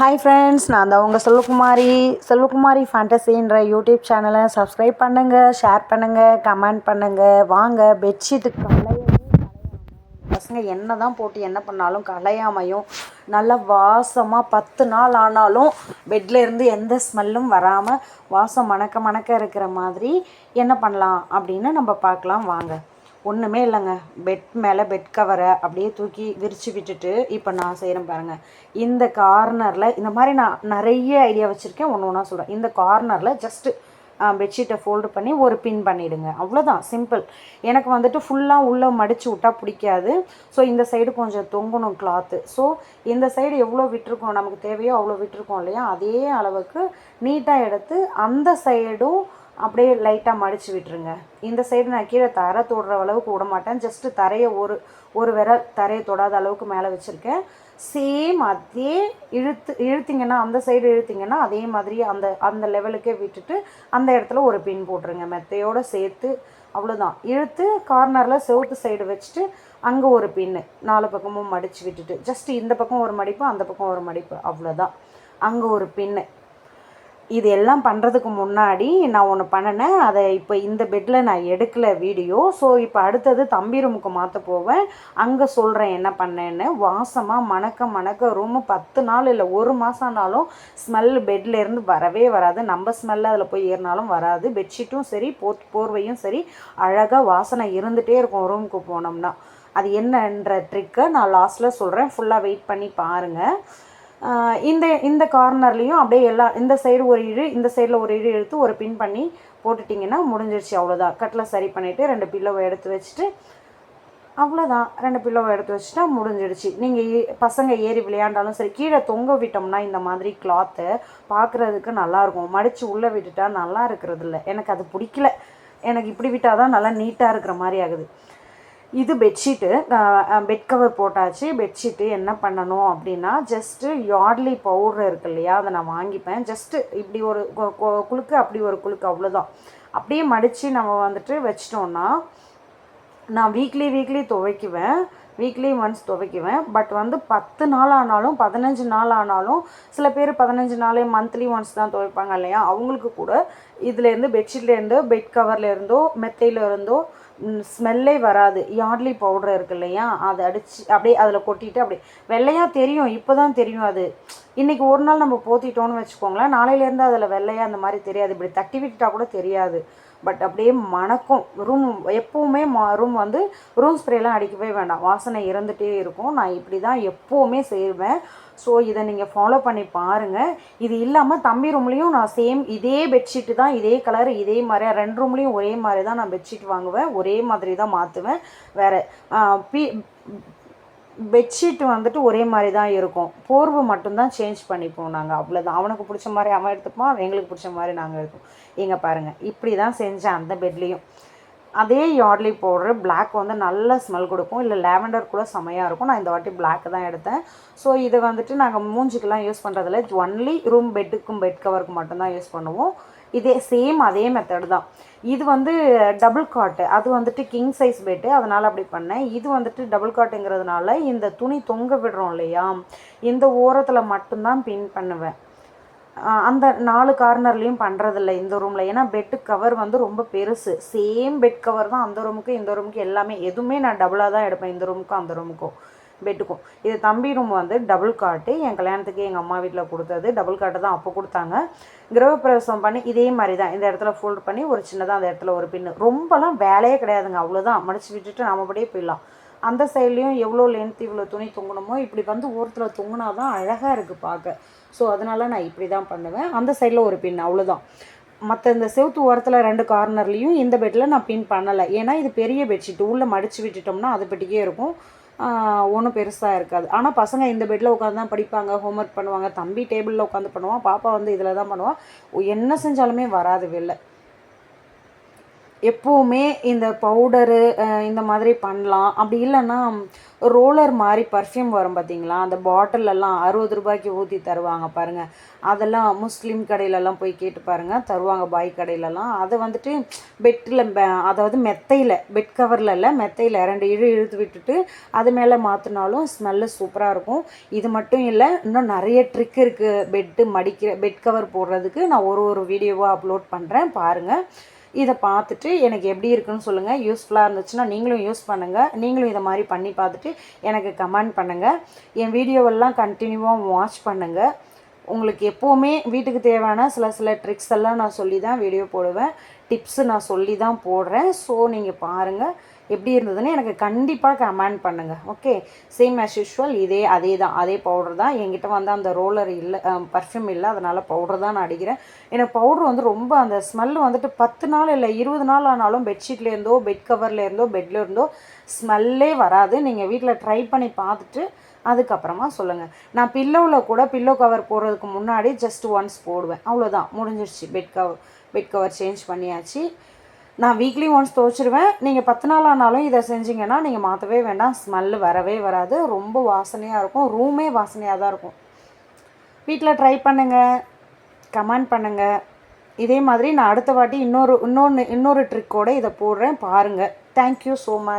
Hi friends நான் தான் உங்கள் செல்வகுமாரி. செல்வகுமாரி ஃபேண்டசின்ற யூடியூப் சேனலை சப்ஸ்கிரைப் பண்ணுங்கள் ஷேர் பண்ணுங்கள் கமெண்ட் பண்ணுங்கள் வாங்க பெட்ஷீட்டுக்கு கலையவே கலையாமல் பசங்க என்ன தான் போட்டு என்ன பண்ணாலும் கலையாமையும் நல்லா வாசமாக பத்து நாள் ஆனாலும் பெட்டில் இருந்து எந்த ஸ்மெல்லும் வராமல் வாசம் மணக்க மணக்க இருக்கிற மாதிரி என்ன பண்ணலாம் அப்படின்னு நம்ம பார்க்கலாம். வாங்க. ஒன்றுமே இல்லைங்க. பெட் மேலே பெட் கவரை அப்படியே தூக்கி விரித்து விட்டுட்டு இப்போ நான் செய்கிறேன் பாருங்கள் இந்த கார்னரில் இந்த மாதிரி நான் நிறைய ஐடியா வச்சுருக்கேன். ஒன்று ஒன்றா சொல்கிறேன் இந்த கார்னரில் ஜஸ்ட்டு பெட்ஷீட்டை ஃபோல்டு பண்ணி ஒரு பின் பண்ணிவிடுங்க அவ்வளோதான் சிம்பிள் எனக்கு வந்துட்டு ஃபுல்லாக உள்ளே மடித்து விட்டா பிடிக்காது. ஸோ இந்த சைடு கொஞ்சம் தொங்கணும் கிளாத்து ஸோ இந்த சைடு எவ்வளோ விட்டுருக்கோம்? நமக்கு தேவையோ அவ்வளோ விட்டுருக்கோம் இல்லையா? அதே அளவுக்கு நீட்டாக எடுத்து அந்த சைடும் அப்படியே லைட்டாக மடித்து விட்டுருங்க. இந்த சைடு நான் கீழே தரை தொடுற அளவுக்கு விட மாட்டேன் ஜஸ்ட்டு தரையை ஒரு ஒரு விரல் தரையை தொடாத அளவுக்கு மேலே வச்சுருக்கேன். சேம் அதே இழுத்து இழுத்திங்கன்னா அந்த சைடு இழுத்திங்கன்னா அதே மாதிரி அந்த அந்த லெவலுக்கே விட்டுட்டு அந்த இடத்துல ஒரு பின் போட்டுருங்க. மெத்தையோடு சேர்த்து அவ்வளோதான் இழுத்து கார்னரில் செவுத்து சைடு வச்சுட்டு அங்கே ஒரு பின்னு நாலு பக்கமும் மடித்து விட்டுட்டு ஜஸ்ட் இந்த பக்கம் ஒரு மடிப்பு அந்த பக்கம் ஒரு மடிப்பு அவ்வளோதான் அங்கே ஒரு பின்னு இது எல்லாம் பண்ணுறதுக்கு முன்னாடி நான் ஒன்று பண்ணினேன். அதை இப்போ இந்த பெட்டில் நான் எடுக்கலை வீடியோ. ஸோ இப்போ அடுத்தது தம்பி ரூமுக்கு மாற்ற போவேன். அங்கே சொல்கிறேன் என்ன பண்ணேன்னு. வாசமாக மணக்க மணக்க ரூமு பத்து நாள் இல்லை ஒரு மாதம் ஆனாலும் ஸ்மெல் பெட்லேருந்து வரவே வராது. நம்ம ஸ்மெல் அதில் போய் ஏறினாலும் வராது. பெட்ஷீட்டும் சரி போ போர்வையும் சரி அழகாக வாசனை இருந்துகிட்டே இருக்கும் ரூமுக்கு போனோம்னா. அது என்னன்ற ட்ரிக்கை நான் லாஸ்ட்டில் சொல்கிறேன் ஃபுல்லாக வெயிட் பண்ணி பாருங்கள் இந்த இந்த கார்னர்லேயும் அப்படியே எல்லா இந்த சைடு ஒரு இழு இந்த சைடில் ஒரு இழு எடுத்து ஒரு பின் பண்ணி போட்டுட்டிங்கன்னா முடிஞ்சிருச்சு அவ்வளோதான் கட்டில் சரி பண்ணிவிட்டு ரெண்டு பில்லோவை எடுத்து வச்சுட்டு அவ்வளோதான் ரெண்டு பில்லோவை எடுத்து வச்சுட்டா முடிஞ்சிடுச்சு. நீங்கள் பசங்க ஏறி விளையாண்டாலும் சரி கீழே தொங்க விட்டோம்னா இந்த மாதிரி கிளாத்து பார்க்குறதுக்கு நல்லாயிருக்கும். மடித்து உள்ளே விட்டுட்டா நல்லா இருக்கிறது இல்லை. எனக்கு அது பிடிக்கல. எனக்கு இப்படி விட்டால் தான் நல்லா நீட்டாக இருக்கிற மாதிரி ஆகுது. இது பெட்ஷீட்டு பெட் கவர் போட்டாச்சு. பெட்ஷீட்டு என்ன பண்ணணும் அப்படின்னா ஜஸ்ட்டு யார்ட்லி பவுடர் இருக்கு இல்லையா அதை நான் வாங்கிப்பேன். ஜஸ்ட்டு இப்படி ஒரு குழுக்கு அப்படி ஒரு குழுக்கு அவ்வளோதான் அப்படியே மடித்து நம்ம வந்துட்டு வச்சிட்டோன்னா நான் வீக்லி வீக்லி துவைக்குவேன். வீக்லி ஒன்ஸ் துவைக்குவேன். பட் வந்து பத்து நாள் ஆனாலும் பதினஞ்சு நாள் ஆனாலும் சில பேர் பதினஞ்சு நாளே மந்த்லி ஒன்ஸ் தான் துவைப்பாங்க இல்லையா அவங்களுக்கு கூட இதுலேருந்து பெட்ஷீட்லேருந்து பெட் கவர்லேருந்தோ மெத்தையில இருந்தோ ஸ்மெல்லே வராது. யார்ட்லி பவுடர் இருக்கு இல்லையா? அதை அடித்து அப்படியே அதில் கொட்டிட்டு அப்படியே வெள்ளையாக தெரியும். இப்போ தான் தெரியும் அது. இன்றைக்கி ஒரு நாள் நம்ம போத்திட்டோன்னு வச்சுக்கோங்களேன். நாளையிலேருந்து அதில் வெள்ளையாக அந்த மாதிரி தெரியாது. இப்படி தட்டி விட்டுட்டா கூட தெரியாது. பட் அப்படியே மணக்கும் ரூம் எப்போவுமே ரூம் வந்து ரூம் ஸ்ப்ரேலாம் அடிக்கவே வேண்டாம். வாசனை இறந்துகிட்டே இருக்கும். நான் இப்படி தான் எப்போவுமே செய்வேன். ஸோ இதை நீங்கள் ஃபாலோ பண்ணி பாருங்கள் இது இல்லாமல் தம்பி ரூம்லேயும் நான் சேம் இதே பெட்ஷீட்டு தான் இதே கலர் இதே மாதிரி ரெண்டு ரூம்லேயும் ஒரே மாதிரி தான் நான் பெட்ஷீட் வாங்குவேன். ஒரே மாதிரி தான் மாற்றுவேன் வேறு பி பெட்ஷீட் வந்துட்டு ஒரே மாதிரி தான் இருக்கும். போர்வை மட்டும்தான் சேஞ்ச் பண்ணிப்போம் நாங்கள் அவ்வளோதான் அவனுக்கு பிடிச்ச மாதிரி அவன் எடுத்துப்போம் எங்களுக்கு பிடிச்ச மாதிரி நாங்கள் எடுப்போம். இங்கே பாருங்கள் இப்படி தான் செஞ்சேன் அந்த பெட்லேயும். அதே யார்ட்லி போடுற பிளாக் வந்து நல்ல ஸ்மெல் கொடுக்கும். இல்லை லேவெண்டர் கூட செமையாக இருக்கும். நான் இந்த வாட்டி பிளாக் தான் எடுத்தேன். ஸோ இதை வந்துட்டு நாங்கள் மூஞ்சிக்கெலாம் யூஸ் பண்ணுறதில்ல ஒன்லி ரூம் பெட்டுக்கும் பெட் கவருக்கு மட்டும்தான் யூஸ் பண்ணுவோம். இதே சேம் அதே மெத்தட் தான். இது வந்து டபுள் காட்டு அது வந்துட்டு கிங் சைஸ் பெட்டு அதனால் அப்படி பண்ணேன். இது வந்துட்டு டபுள் காட்டுங்கிறதுனால இந்த துணி தொங்க விடுறோம் இல்லையா? இந்த ஓரத்தில் மட்டும்தான் பின் பண்ணுவேன். அந்த நாலு கார்னர்லேயும் பண்ணுறதில்ல இந்த ரூமில் ஏன்னா பெட்டு கவர் வந்து ரொம்ப பெருசு. சேம் பெட் கவர் தான் அந்த ரூமுக்கு இந்த ரூமுக்கு எல்லாமே. எதுவுமே நான் டபுளாக தான் எடுப்பேன் இந்த ரூமுக்கும் அந்த ரூமுக்கும் பெட்டுக்கும். இது தம்பி ரூம் வந்து டபுள் காட்டு என் கல்யாணத்துக்கு எங்கள் அம்மா வீட்டில் கொடுத்தது. டபுள் காட்டு தான் அப்போ கொடுத்தாங்க. கிரகப்பிரவேசம் பண்ணி இதே மாதிரி தான் இந்த இடத்துல ஃபோல்ட் பண்ணி ஒரு சின்னதாக அந்த இடத்துல ஒரு பின்னு. ரொம்பலாம் வேலையே கிடையாதுங்க. அவ்வளோதான் மடித்து விட்டுட்டு நம்மபடியே போயிடலாம். அந்த சைட்லேயும் எவ்வளோ லென்த் இவ்வளோ துணி தொங்கணுமோ இப்படி வந்து ஓரத்தில் தொங்கினா தான் அழகாக இருக்குது பார்க்க. ஸோ அதனால் நான் இப்படி தான் பண்ணுவேன். அந்த சைடில் ஒரு பின். அவ்வளோதான் மற்ற இந்த செவுத்து ஓரத்தில் ரெண்டு கார்னர்லேயும் இந்த பெட்டில் நான் பின் பண்ணலை. ஏன்னா இது பெரிய பெட்ஷீட் உள்ளே மடித்து விட்டுட்டோம்னா அது பெட்டிக்கே இருக்கும். ஒன்றும் பெருசாக இருக்காது. ஆனால் பசங்க இந்த பெட்டில் உட்காந்து தான் படிப்பாங்க ஹோம்ஒர்க் பண்ணுவாங்க. தம்பி டேபிளில் உட்காந்து பண்ணுவான் பாப்பா வந்து இதில் தான் பண்ணுவான் என்ன செஞ்சாலுமே வராது வெளில. எப்போவுமே இந்த பவுடரு இந்த மாதிரி பண்ணலாம். அப்படி இல்லைன்னா ரோலர் மாதிரி பர்ஃப்யூம் வரும் பார்த்தீங்களா அந்த பாட்டிலெல்லாம் அறுபது ரூபாய்க்கு ஊற்றி தருவாங்க பாருங்கள் அதெல்லாம் முஸ்லீம் கடையிலலாம் போய் கேட்டு பாருங்கள் தருவாங்க பாய் கடையிலலாம். அதை வந்துட்டு பெட்டில் அதாவது மெத்தையில் பெட் கவரில் இல்லை மெத்தையில் ரெண்டு இழு இழுத்து விட்டுட்டு அது மேலே மாற்றினாலும் ஸ்மெல்லு சூப்பராக இருக்கும். இது மட்டும் இல்லை இன்னும் நிறைய ட்ரிக் இருக்குது பெட்டு மடிக்கிற பெட் கவர் போடுறதுக்கு நான் ஒரு ஒரு வீடியோவாக அப்லோட் பண்ணுறேன் பாருங்கள் இதை பார்த்துட்டு எனக்கு எப்படி இருக்குன்னு சொல்லுங்கள் யூஸ்ஃபுல்லாக இருந்துச்சுன்னா நீங்களும் யூஸ் பண்ணுங்கள் நீங்களும் இதை மாதிரி பண்ணி பார்த்துட்டு எனக்கு கமெண்ட் பண்ணுங்கள் என் வீடியோவெல்லாம் கண்டினியூவாக வாட்ச் பண்ணுங்கள் உங்களுக்கு எப்போவுமே வீட்டுக்கு தேவையான சில சில ட்ரிக்ஸ் எல்லாம் நான் சொல்லி தான் வீடியோ போடுவேன். டிப்ஸு நான் சொல்லி தான் போடுறேன். ஸோ நீங்கள் பாருங்கள் எப்படி இருந்ததுன்னு எனக்கு கண்டிப்பாக கமெண்ட் பண்ணுங்கள் ஓகே சேம் ஆஸ் யூஷுவல் இதே அதே தான் அதே பவுடர் தான். என்கிட்ட வந்து அந்த ரோலர் இல்லை பர்ஃப்யூம் இல்லை. அதனால் பவுடர் தான் நான் அடிக்கிறேன். எனக்கு பவுடர் வந்து ரொம்ப அந்த ஸ்மெல் வந்துட்டு பத்து நாள் இல்லை இருபது நாள் ஆனாலும் பெட்ஷீட்லேருந்தோ பெட் கவர்லேருந்தோ பெட்லேருந்தோ இருந்தோ ஸ்மெல்லே வராது. நீங்கள் வீட்டில் ட்ரை பண்ணி பார்த்துட்டு அதுக்கப்புறமா சொல்லுங்கள் நான் பில்லோவில் கூட பில்லோ கவர் போடுறதுக்கு முன்னாடி ஜஸ்ட் ஒன்ஸ் போடுவேன். அவ்வளோதான் முடிஞ்சிருச்சு. Bed cover bed cover change பண்ணியாச்சு. நான் வீக்லி ஒன்ஸ் துவச்சிருவேன். நீங்கள் பத்து நாள் ஆனாலும் இதை செஞ்சிங்கன்னா நீங்கள் மாற்றவே வேண்டாம். ஸ்மெல்லு வரவே வராது. ரொம்ப வாசனையாக இருக்கும். ரூமே வாசனையாக தான் இருக்கும். வீட்டில் ட்ரை பண்ணுங்கள் கமெண்ட் பண்ணுங்கள் இதே மாதிரி நான் அடுத்த வாட்டி இன்னொரு இன்னொன்று இன்னொரு ட்ரிக்கோடு இதை போடுறேன். பாருங்கள் தேங்க்யூ ஸோ மச்